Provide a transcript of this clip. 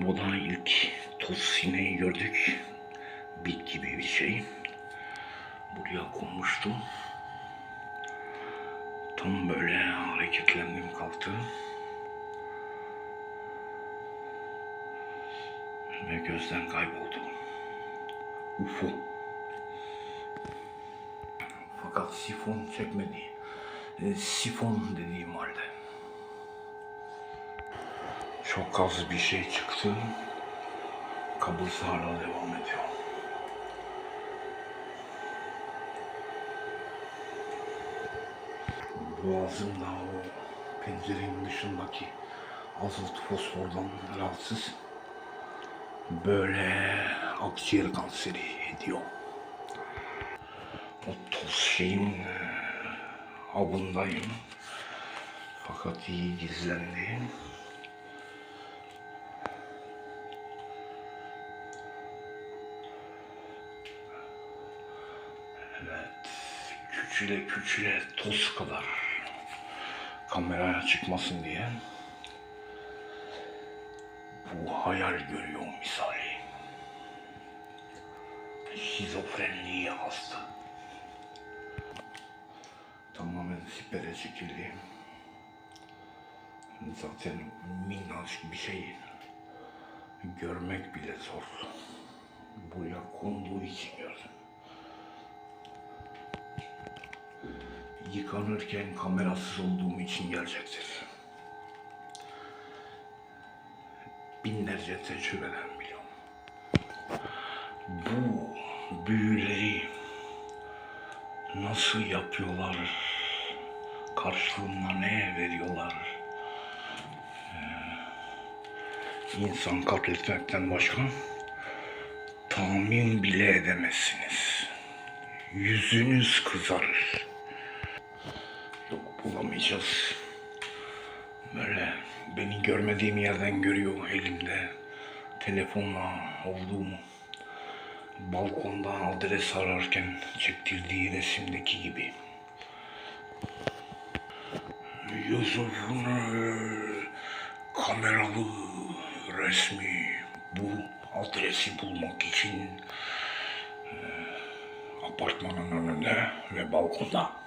Kombo'da ilk toz sineği gördük. Bit gibi bir şey. Buraya konmuştu. Tam böyle hareketlendim kalktı. Ve gözden kayboldu. UFO. Fakat sifon çekmedi. E, sifon dediğim halde. Çok az bir şey çıktı. Kabız hala devam ediyor. Boğazımda o pencerenin dışındaki azot fosfordan rahatsız. Böyle akciğer kanseri ediyor. O toz şeyin e, avındayım. Fakat iyi gizlendi. Evet, küçüle küçüle toz kadar kameraya çıkmasın diye bu hayal görüyor misali. Şizofrenliğe hasta. Tamamen sipere çekildi. Zaten minnacık bir şey görmek bile zor. Buraya konduğu için gördüm. Yıkanırken kamerasız olduğum için gelecektir. Binlerce tecrübeden biliyorum. Bu büyüleri nasıl yapıyorlar? Karşılığında ne veriyorlar? Ee, insan katletmekten başka tahmin bile edemezsiniz. Yüzünüz kızarır. Yok bulamayacağız. Böyle beni görmediğim yerden görüyor elimde telefonla olduğumu. Balkonda adres ararken çektirdiği resimdeki gibi. Yusuf'un e, kameralı resmi bu adresi bulmak için e, apartmanın önünde ve balkonda.